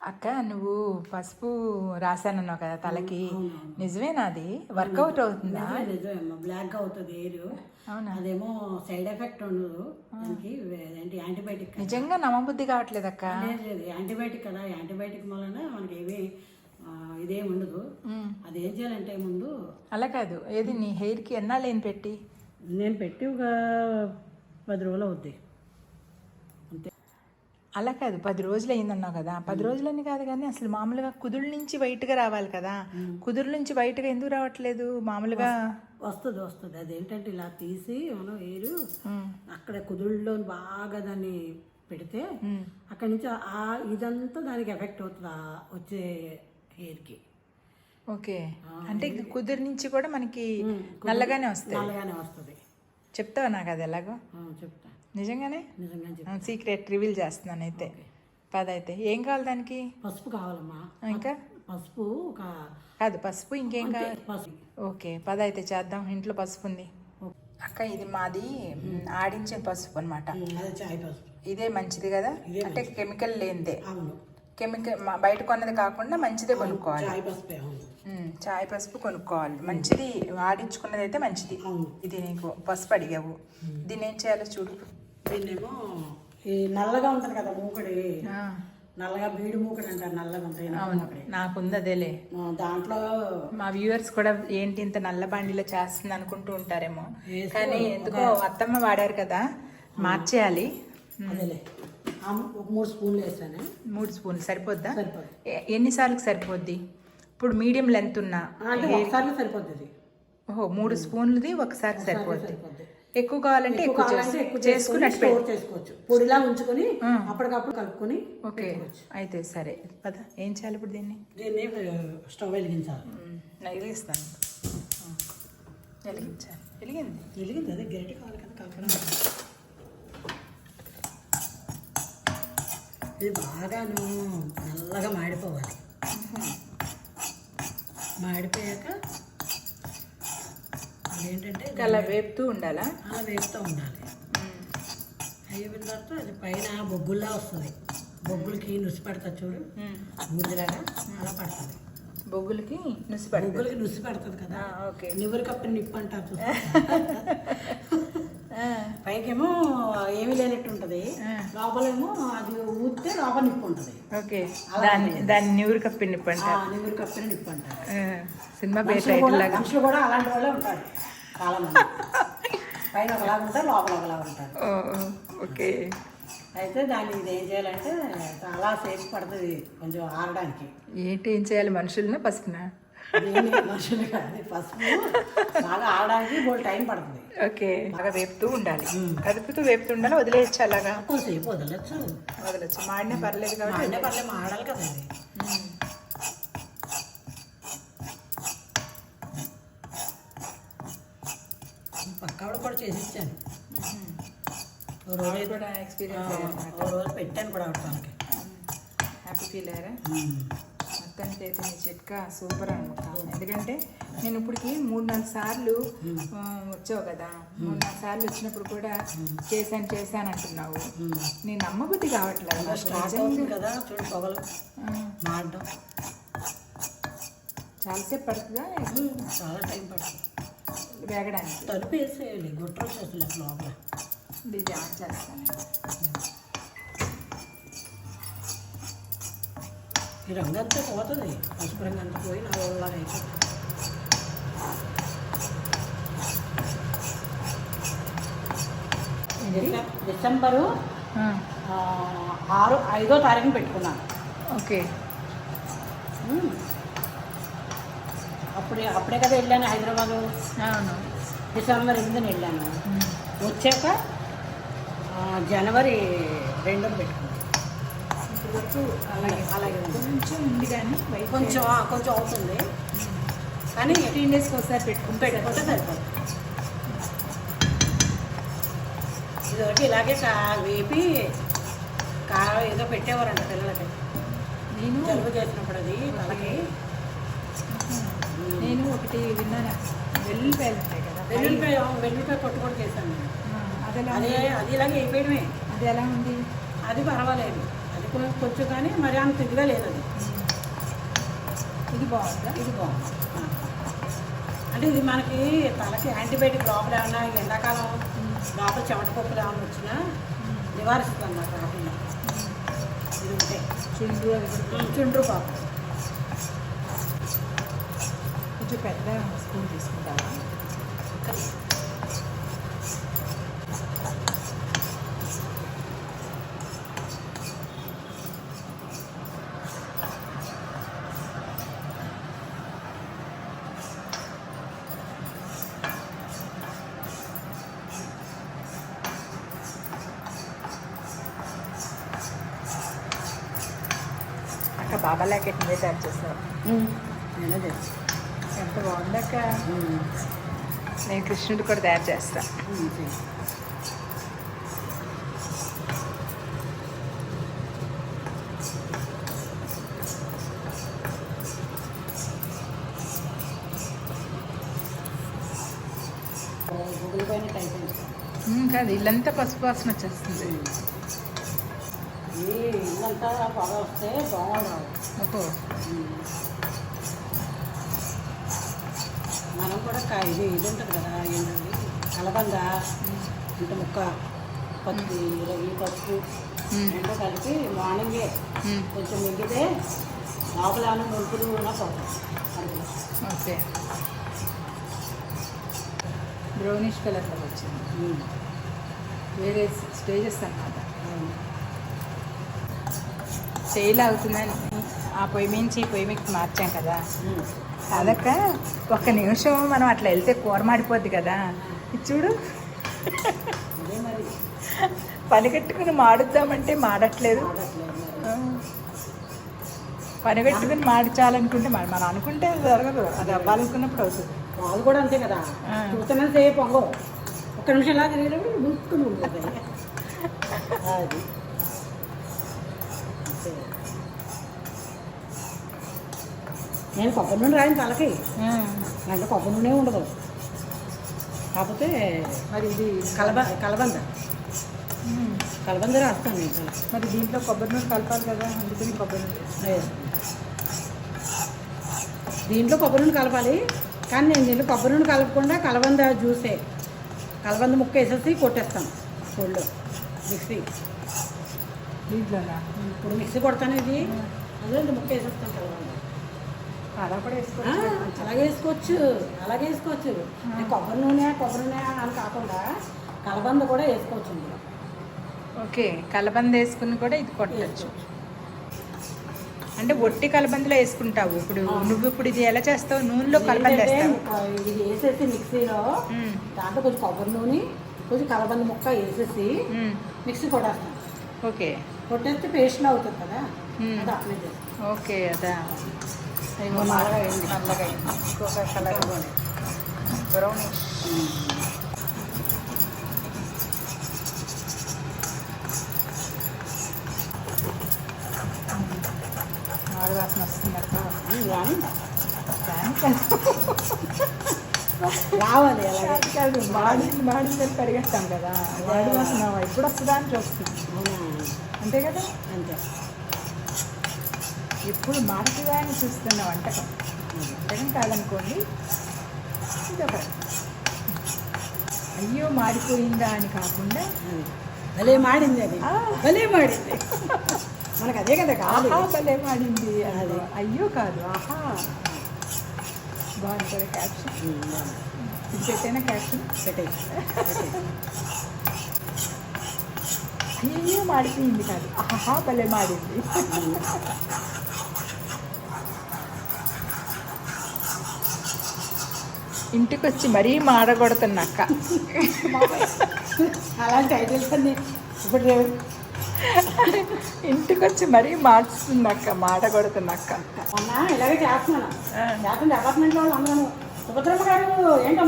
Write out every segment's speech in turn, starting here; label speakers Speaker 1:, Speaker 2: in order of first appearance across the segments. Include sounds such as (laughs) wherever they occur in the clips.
Speaker 1: అక్క నువ్వు పసుపు రాశానన్నావు కదా తలకి. నిజమేనా అది? వర్కౌట్ అవుతుందా?
Speaker 2: నిజమేమ్మా బ్లాక్ అవుతుంది
Speaker 1: అవునా?
Speaker 2: అదేమో సైడ్ ఎఫెక్ట్ ఉండదు. దానికి ఏంటి యాంటీబయాటిక్
Speaker 1: నిజంగా నమ్మబుద్ధి కావట్లేదు అక్క.
Speaker 2: లేదు లేదు యాంటీబయాటిక్ కదా. యాంటీబయాటిక్ వలన మనకి ఏమి ఇదేం ఉండదు. అది ఏం చేయాలంటే ముందు
Speaker 1: అలా కాదు. ఏది నీ హెయిర్కి ఎన్నాళ్ళు ఏం పెట్టి?
Speaker 2: నేను పెట్టి ఒక పది రోజులు అవుద్ది.
Speaker 1: అలా కాదు. పది రోజులు అయిందన్నావు కదా. పది రోజులని కాదు కానీ అసలు మామూలుగా కుదురు నుంచి బయటగా రావాలి కదా. కుదురు నుంచి బయటగా ఎందుకు రావట్లేదు? మామూలుగా
Speaker 2: వస్తుంది వస్తుంది. అదేంటంటే ఇలా తీసి మనం ఏరు
Speaker 1: ఉమ్,
Speaker 2: అక్కడ కుదుళ్ళలో బాగా దాన్ని పెడితే. అక్కడి నుంచి ఆ ఇదంతా దానికి ఎఫెక్ట్ అవుతుంది? వచ్చే హెయిర్కి
Speaker 1: ఓకే. అంటే కుదురు నుంచి కూడా మనకి నల్లగానే వస్తాయి.
Speaker 2: నల్లగానే వస్తుంది.
Speaker 1: చెప్తావా నాకు అది ఎలాగో?
Speaker 2: చెప్తా.
Speaker 1: నిజంగానే? సీక్రెట్ రివీల్ చేస్తున్నాను అయితే. పదైతే. ఏం కావాలి దానికి?
Speaker 2: పసుపు కావాలమ్మా.
Speaker 1: ఇంకా?
Speaker 2: పసుపు ఒక
Speaker 1: కాదు పసుపు ఇంకేం కావాలి? ఓకే పదైతే చేద్దాం. ఇంట్లో పసుపు ఉంది. అక్క ఇది మాది ఆడించే పసుపు అనమాట ఇదే మంచిది కదా? అంటే కెమికల్ లేనిదే. కెమికల్ మా- బయట కొన్నది కాకుండా మంచిదే కొనుక్కోవాలి.
Speaker 2: చాయ్ పసుపే
Speaker 1: కొనుక్కోవాలి. మంచిది ఆడించుకున్నది అయితే మంచిది ఇది నీకు పసుపు అడిగావు. దీన్ని ఏం చేయాలో చూడు.
Speaker 2: దీన్నేమో ఈ నల్లగా ఉంటుంది కదా మూకడి.
Speaker 1: ఆ,
Speaker 2: నల్లగా బీడు మూకడి అంటారు నల్లగా ఉంటాయి నల్ల
Speaker 1: అవును.
Speaker 2: మూకడి.
Speaker 1: నాకుంది అదేలే.
Speaker 2: దాంట్లో
Speaker 1: మా వ్యూవర్స్ కూడా ఏంటి ఇంత నల్ల బండిలో చేస్తుంది అనుకుంటూ ఉంటారేమో. కానీ ఎందుకో అత్తమ్మ వాడారు కదా మార్చేయాలి.
Speaker 2: అదేలే. ఆ, ఒక మూడు స్పూన్లు వేసాను
Speaker 1: మూడు స్పూన్లు సరిపోద్దా? ఎన్నిసార్లు సరిపోద్ది? ఇప్పుడు మీడియం లెంత్ ఉన్నా.
Speaker 2: ఇది.
Speaker 1: ఓహో మూడు స్పూన్లది ఒకసారి సరిపోద్ది. ఎక్కువ కావాలంటే ఎక్కువ
Speaker 2: ఎక్కువ
Speaker 1: చేసుకుని.
Speaker 2: స్టోర్ చేసుకోవచ్చు. పొడిలా ఉంచుకొని అప్పటికప్పుడు కలుపుకొని
Speaker 1: ఓకే. అయితే సరే. పద. ఏం చేయాలి ఇప్పుడు దీన్ని?
Speaker 2: దీన్ని స్టవ్ వెలిగించాలి.
Speaker 1: వెలిగిస్తాను. వెలిగించాలి. వెలిగింది.
Speaker 2: వెలిగింది. అదే గరిటె కావాలి కదా కలపడం ఇది బాగాను నల్లగా మాడిపోవాలి. మాడిపోయాక అదేంటంటే
Speaker 1: అలా వేపుతూ ఉండాలా?
Speaker 2: అలా వేస్తూ ఉండాలి. అయిపోయిన తర్వాత అది పైన బొగ్గుల్లా వస్తుంది. బొగ్గులకి నుసి పడుతుంది చూడు.
Speaker 1: మ్.
Speaker 2: ముద్రలాగా అలా పడుతుంది.
Speaker 1: బొగ్గులకి నుసి పడుతుంది.
Speaker 2: బొగ్గులకి నుసి పడుతుంది కదా.
Speaker 1: ఓకే.
Speaker 2: నివ్వరి కప్పిన నిప్పు అంటారు పైకేమో ఏమీ లేనట్టు ఉంటుంది. లోపలేమో అది ఊస్తే లోపల నిప్పు ఉంటుంది.
Speaker 1: ఓకే. దాన్ని దాన్ని నివురు కప్పి నిప్పంట
Speaker 2: ఆ నివ్వరి కప్పిన నిప్పు అంటారు.
Speaker 1: సినిమా పేరు టైటిల్ లాగా.
Speaker 2: మనుషులు కూడా అలాంటి వాళ్ళే ఉంటారు. చాలా మంది పైన ఒకలాగా ఉంటారు లోపల ఒకలాగా ఉంటారు.
Speaker 1: ఓకే.
Speaker 2: అయితే దాన్ని ఇది ఏం చేయాలంటే చాలా సేపు పడుతుంది కొంచెం ఆరడానికి.
Speaker 1: ఏంటి ఏం చేయాలి? మనుషులను పసుపునా?
Speaker 2: మనుషులు కాదు పసుపు. బాగా ఆరడానికి బోల్ టైం పడుతుంది.
Speaker 1: ఓకే. బాగా వేపుతూ ఉండాలి. కదుపుతూ వేపుతూ ఉండాలి? వదిలేయచ్చు అలాగా?
Speaker 2: కొంతసేపు వదలచ్చు.
Speaker 1: వదలచ్చు. మాడినా పర్లేదు కాబట్టి
Speaker 2: అంటే పర్లే మాడాలి కదా అది
Speaker 1: ఉమ్.
Speaker 2: పక్కావిడ కూడా చేసి ఇచ్చాను రోజు
Speaker 1: కూడా ఎక్స్పీరియన్స్
Speaker 2: రోజు పెట్టాను కూడా ఆవిడ తనకి
Speaker 1: హ్యాపీ ఫీల్ అయ్యారా? మొత్తానికి అయితే మీ చిట్కా సూపర్ అనమాట ఎందుకంటే నేను ఇప్పటికి మూడు నాలుగు సార్లు వచ్చావు కదా. మూడు నాలుగు సార్లు వచ్చినప్పుడు కూడా చేశాను చేశాను అంటున్నావు. నేను నమ్మబుద్ధి కావట్లేదు చాలాసేపు పడుతుందా?
Speaker 2: చాలా టైం పడుతుంది.
Speaker 1: వేగడానికి.
Speaker 2: తలుపు వేసేయాలి గుట్ర వచ్చేస్తుంది లోపల.
Speaker 1: ఇది ఆన్ చేస్తాను.
Speaker 2: ఈ రంగు అంతా పోతుంది. పసుపు రంగు అంతా పోయి నా వాళ్ళలాగా అయిపోతుంది. డిసెంబరు ఆరు ఐదో తారీఖున పెట్టుకున్నాను.
Speaker 1: ఓకే.
Speaker 2: అప్పుడే అప్పుడే కదా వెళ్ళాను హైదరాబాదు.
Speaker 1: అవును.
Speaker 2: డిసెంబర్ ఎనిమిదిని వెళ్ళాను. వచ్చాక జనవరి రెండున పెట్టుకున్నాను
Speaker 1: అలాగే
Speaker 2: అలాగే. ఉంది.
Speaker 1: కొంచెం ఉంది కానీ
Speaker 2: కొంచెం కొంచెం అవుతుంది కానీ
Speaker 1: ఫిఫ్టీన్ డేస్కి ఒకసారి పెట్టుకుంటే
Speaker 2: పెట్టుకుంటే సరిపోతుంది. ఇదివరకు ఇలాగే కా వేపి కా ఏదో పెట్టేవారంట పిల్లలకి.
Speaker 1: నేను
Speaker 2: జలుబు చేసినప్పుడు అది వాళ్ళకి.
Speaker 1: నేను ఒకటి విన్నాను. వెల్లుల్లిపాయలు ఉంటాయి కదా
Speaker 2: వెల్లుల్లిపాయ వెల్లుల్లిపాయ కూడా చేశాను
Speaker 1: అది
Speaker 2: అదే అది ఇలాగే అయిపోయడమే
Speaker 1: అది ఎలా ఉంది?
Speaker 2: అది పర్వాలేదు. అది పెట్టుకోవచ్చు కానీ మరి అంత ఇదిగా లేదు అది.
Speaker 1: ఇది బాగుందా?
Speaker 2: ఇది బాగుంది. అంటే ఇది మనకి తలకి యాంటీబయాటిక్ లోపల ఏమన్నా ఎండాకాలం లోపల చెమట పప్పులు ఏమైనా వచ్చినా నివారిస్తుంది అన్నమాట ఇది ఉంటే.
Speaker 1: చుండ్రు
Speaker 2: చుండ్రు పాపు.
Speaker 1: కొంచెం పెద్ద స్పూన్ తీసుకుంటాను బాబా లాకెట్ మీద తయారు చేస్తాను
Speaker 2: నేనే తెలుసు
Speaker 1: ఎంత బాగుందక్క. నేను కృష్ణుడు కూడా తయారు చేస్తా. కాదు ఇల్లంతా పసుపు వాసన వచ్చేస్తుంది.
Speaker 2: ఈ ఇల్లంతా పొగ వస్తే బాగుండవు
Speaker 1: ఓహో
Speaker 2: మనం కూడా కా- ఇది ఇది ఉంటుంది కదా ఏంటండి కలబంద ఇంత ముక్క పత్తి ఈ పసుపు రెండు కలిపి మార్నింగే కొంచెం మిగితే లోపల నొలుపులు కూడా పోతాయి.
Speaker 1: ఓకే. బ్రౌనిష్ కలర్లో వచ్చింది. వేరే స్టేజెస్ అన్నమాట. ఫెయిల్ అవుతుందని ఆ పొయ్యి మించి పొయ్యి మీకు మార్చాం కదా.
Speaker 2: ఉమ్.
Speaker 1: కాదక్క. ఒక్క నిమిషం మనం అట్లా వెళ్తే కూర మాడిపోద్ది కదా. చూడు. పని కట్టుకుని మాడుద్దామంటే మాడట్లేదు.
Speaker 2: ఆడట్లేదు మరి.
Speaker 1: ఆ. పని కట్టుకుని మాడించాలనుకుంటే మరి మనం అనుకుంటే అది జరగదు. అది అవ్వాలనుకున్నప్పుడు అవుతుంది.
Speaker 2: పాలు కూడా అంతే కదా. చూస్తున్నా సేపు పొంగవు ఒక్క నిమిషం ఇలా తిరిగేటప్పుడు ముక్కుని ఉంటుంది. (laughs) అది అంతే. నేను కొబ్బరి నూనె రాయను తలకి. అంటే కొబ్బరి నూనె ఉండదు. కాకపోతే
Speaker 1: మరి ఇది
Speaker 2: కలబ కలబంద. కలబంద రాస్తాను నేను
Speaker 1: మరి దీంట్లో కొబ్బరి నూనె కలపాలి కదా అందుకని కొబ్బరి నూనె.
Speaker 2: దీంట్లో కొబ్బరి నూనె కలపాలి. కానీ నేను దీంట్లో కొబ్బరి నూనె కలపకుండా కలబంద జ్యూసే. కలబంద ముక్క వేసేసి కొట్టేస్తాను. పొడిలో మిక్సీ.
Speaker 1: దీంట్లోనా?
Speaker 2: ఇప్పుడు మిక్సీ కొడతాను ఇది. అందులో ముక్క వేసేస్తాను కలబంద
Speaker 1: అలా కూడా
Speaker 2: ఆ,
Speaker 1: వేసుకోవచ్చు
Speaker 2: అలాగే వేసుకోవచ్చు. అలాగే వేసుకోవచ్చు. కొబ్బరి నూనె కొబ్బరి నూనె అని కాకుండా కలబంద కూడా వేసుకోవచ్చు
Speaker 1: ఓకే కలబంద వేసుకుని కూడా ఇది కొట్టచ్చు. అంటే ఒట్టి కలబందలో వేసుకుంటావు ఇప్పుడు. నువ్వు ఇప్పుడు ఇది ఎలా చేస్తావు? నూనెలో కలబంద వేస్తావు?
Speaker 2: ఇది వేసేసి మిక్సీలో దాంట్లో కొంచెం కొబ్బరి నూనె కొంచెం కలబంద ముక్క వేసేసి మిక్సీ కొట్టేస్తాం.
Speaker 1: ఓకే.
Speaker 2: కొట్టేస్తే పేస్ట్లో అవుతుంది కదా. అది అప్లై
Speaker 1: ఓకే అదా.
Speaker 2: నల్లగా అయింది.
Speaker 1: ఇంకొక కలర్ బ్రౌనిష్ మాడు వస్తుంది అక్క
Speaker 2: రావాలి అలాగే
Speaker 1: కాదు, మాడి మాడి మీద పరిగెత్తాం కదా మాడు వాసన ఎప్పుడు వస్తుందా అని చూస్తుంది అంతే కదా?
Speaker 2: అంతే.
Speaker 1: ఎప్పుడు మాడుతుందా అని చూస్తున్న వంటకం వంటకం కాదనుకోండి ఇది ఒక రకం. అయ్యో మాడిపోయిందా అని కాకుండా.
Speaker 2: భలే మాడింది అది. భలే మాడింది మనకు అదే కదా కాదు
Speaker 1: ఆహా భలే మాడింది
Speaker 2: అది.
Speaker 1: అయ్యో కాదు ఆహా బాగుంది కదా క్యాప్షన్ పెట్టైనా క్యాప్షన్.
Speaker 2: పెట్టేయ్.
Speaker 1: అయ్యో మాడిపోయింది కాదు ఆహా భలే మాడింది ఇంటికి వచ్చి మరీ మాడగొడుతున్న అక్క
Speaker 2: అలాంటి టైటిల్స్ అన్ని ఇప్పుడు
Speaker 1: ఇంటికి వచ్చి మరీ మార్చుతుంది అక్క మాడగొడుతున్న అక్క
Speaker 2: ఇలాగే చేస్తున్నాను.
Speaker 1: ఆ.
Speaker 2: చేస్తుంటే అపార్ట్మెంట్ వాళ్ళు అందరూ సుభద్రమ్మ గారు ఏంటో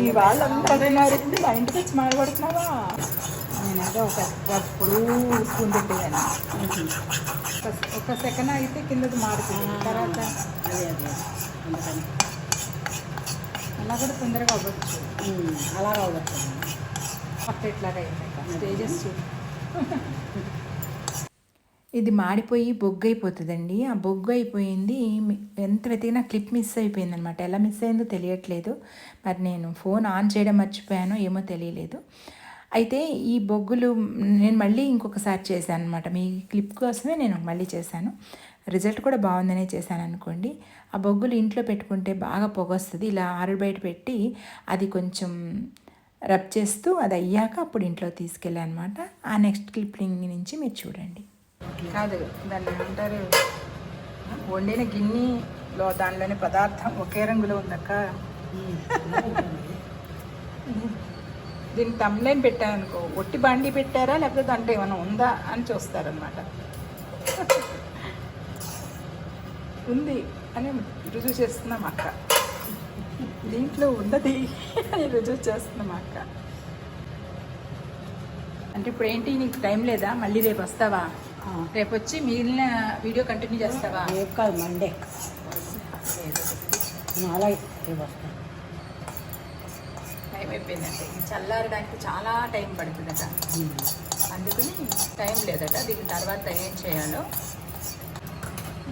Speaker 1: ఈ వాళ్ళందరూ మా ఇంటికి వచ్చి మాడగొడుతున్నావా? నేనైతే ఒక పెట్టేదాన్ని ఒక- సెకండ్ అయితే కిందది మాడుతుంది తర్వాత
Speaker 2: అదే అదే అందుకని.
Speaker 1: అలా కూడా తొందరగా అవ్వచ్చు.
Speaker 2: అలా అవ్వచ్చు.
Speaker 1: ఇట్లాగా అయినాక స్టేజెస్ చూడు (laughs) ఇది మాడిపోయి బొగ్గు అయిపోతుందండి. ఆ బొగ్గు అయిపోయింది. ఎంత వెతికినా క్లిప్ మిస్ అయిపోయింది అనమాట ఎలా మిస్ అయిందో తెలియట్లేదు. మరి నేను ఫోన్ ఆన్ చేయడం మర్చిపోయానో ఏమో తెలియలేదు. అయితే ఈ బొగ్గులు నేను మళ్ళీ ఇంకొకసారి చేశాను అనమాట మీ క్లిప్ కోసమే నేను మళ్ళీ చేశాను. రిజల్ట్ కూడా బాగుందనే చేశాను అనుకోండి. ఆ బొగ్గులు ఇంట్లో పెట్టుకుంటే బాగా పొగ వస్తుంది ఇలా ఆరు బయట పెట్టి అది కొంచెం రబ్ చేస్తూ అది అయ్యాక అప్పుడు ఇంట్లో తీసుకెళ్ళాను అనమాట ఆ నెక్స్ట్ క్లిప్పింగ్ నుంచి మీరు చూడండి. కాదు దాన్ని అంటారు వండిన గిన్నెలో దానిలోని పదార్థం ఒకే రంగులో ఉందక్క? దీనికి తమ్లైన్ పెట్టారనుకో ఒట్టి బండి పెట్టారా లేకపోతే దాంట్లో ఏమైనా ఉందా అని చూస్తారనమాట ఉంది అని రుజువు చేస్తున్నాం అక్క. దీంట్లో ఉన్నది అని రుజువు చేస్తున్నాం అక్క. అంటే ఇప్పుడు ఏంటి నీకు టైం లేదా? మళ్ళీ రేపు వస్తావా. రేపు వచ్చి మిగిలిన వీడియో కంటిన్యూ చేస్తావా?
Speaker 2: రేపు కాదు మండే అలాగే రేపు వస్తాను.
Speaker 1: టైం అయిపోయిందంటే ఇది చల్లారడానికి చాలా టైం పడుతుందట. అందుకని టైం లేదట. దీని తర్వాత ఏం చేయాలో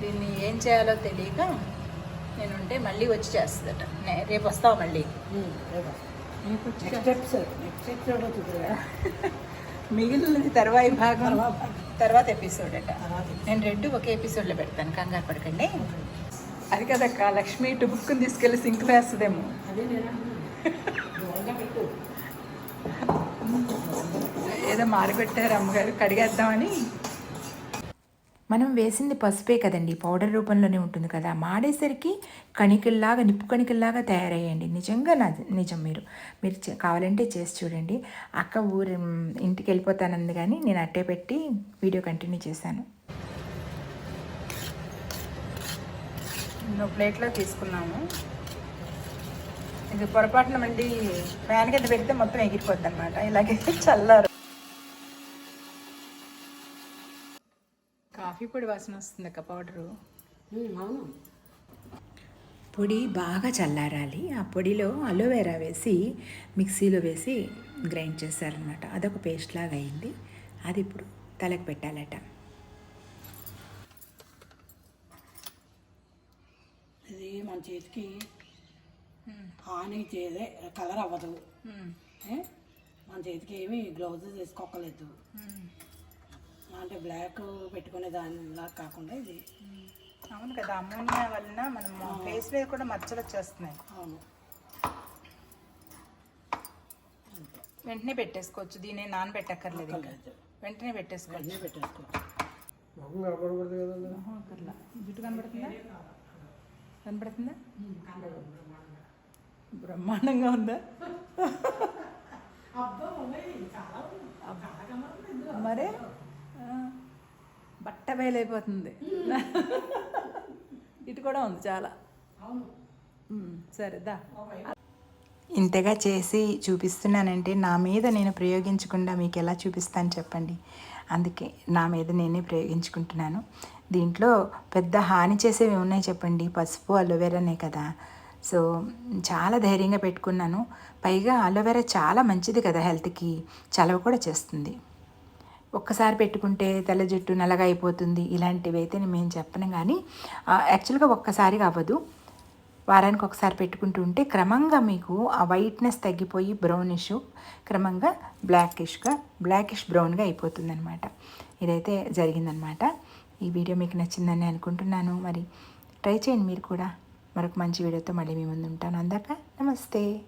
Speaker 1: దీన్ని ఏం చేయాలో తెలియక నేనుంటే మళ్ళీ వచ్చి చేస్తుందట. నే- రేపు వస్తావు మళ్ళీ? (laughs) మిగిలినది తర్వాయి భాగం.
Speaker 2: తర్వాత.
Speaker 1: తర్వాత ఎపిసోడ్ అట.
Speaker 2: తర్వాత
Speaker 1: నేను రెండు ఒకే ఎపిసోడ్లో పెడతాను. కంగారు పడకండి. అది కదక్క లక్ష్మి టుబుక్కుని తీసుకెళ్ళి సింక్ వేస్తుందేమో (laughs)
Speaker 2: అదే నేను దూరంగా పెట్టు
Speaker 1: ఏదో మారిపెట్టారు అమ్మగారు కడిగేద్దామని. మనం వేసింది పసుపే కదండి పౌడర్ రూపంలోనే ఉంటుంది కదా. మాడేసరికి కణికల్లాగా నిప్పు కణికల్లాగా తయారయ్యండి. నిజంగా నిజం మీరు. మీరు కావాలంటే చేసి చూడండి. అక్క ఊరు ఇంటికి వెళ్ళిపోతానంది కానీ నేను అట్టే పెట్టి వీడియో కంటిన్యూ చేశాను. ప్లేట్లో తీసుకున్నాము. ఇది పొరపాటున మళ్ళీ ఫ్యాన్ కింద పెడితే మొత్తం ఎగిరిపోద్ది అనమాట ఇలాగే చల్లారు. కాఫీ పొడి వాసన వస్తుంది అక్క పౌడరు.
Speaker 2: అవును.
Speaker 1: పొడి బాగా చల్లారాలి. ఆ పొడిలో అలోవెరా వేసి మిక్సీలో వేసి గ్రైండ్ చేశారనమాట అదొక పేస్ట్ లాగా అయింది. అది ఇప్పుడు తలకు పెట్టాలట.
Speaker 2: ఇది మన చేతికి హాని చేదే కలర్ అవ్వదు? మన చేతికి ఏమి గ్లౌజ్ వేసుకోకలేదు అంటే బ్లాక్ పెట్టుకునే దానిలా కాకుండా ఇది.
Speaker 1: అవును కదా అమ్మోనియా వలన మనం ఫేస్ మీద కూడా మచ్చలు వచ్చేస్తున్నాయి.
Speaker 2: అవును.
Speaker 1: వెంటనే పెట్టేసుకోవచ్చు దీన్ని నానబెట్టక్కర్లేదు. వెంటనే పెట్టేసుకోవచ్చు.
Speaker 2: పెట్టేసుకోవచ్చు.
Speaker 1: మొహం అక్కర్లా. జుట్టు కనబడుతుందా కనబడుతుందా బ్రహ్మాండంగా ఉందా? మరే? బట్ట బయలైపోతుంది ఇటు కూడా ఉంది చాలా. ఉమ్, సరేదా ఇంతగా చేసి చూపిస్తున్నానంటే నా మీద నేను ప్రయోగించకుండా మీకు ఎలా చూపిస్తాను చెప్పండి. అందుకే నా మీద నేనే ప్రయోగించుకుంటున్నాను. దీంట్లో పెద్ద హాని చేసేవి ఉన్నాయి చెప్పండి. పసుపు అలోవెరానే కదా. సో చాలా ధైర్యంగా పెట్టుకున్నాను. పైగా అలోవెరా చాలా మంచిది కదా హెల్త్కి. చలవ కూడా చేస్తుంది. ఒక్కసారి పెట్టుకుంటే తెల్ల జుట్టు నల్లగా అయిపోతుంది. ఇలాంటివి అయితే మేము చెప్పను కానీ యాక్చువల్గా ఒక్కసారిగా అవ్వదు వారానికి ఒకసారి పెట్టుకుంటూ ఉంటే క్రమంగా మీకు ఆ వైట్నెస్ తగ్గిపోయి బ్రౌనిష్ క్రమంగా బ్లాకిష్గా బ్లాకిష్ బ్రౌన్గా అయిపోతుంది అనమాట ఇదైతే జరిగిందనమాట ఈ వీడియో మీకు నచ్చిందని అనుకుంటున్నాను. మరి ట్రై చేయండి మీరు కూడా. మరొక మంచి వీడియోతో మళ్ళీ మీ ముందు ఉంటాను. అందాక నమస్తే.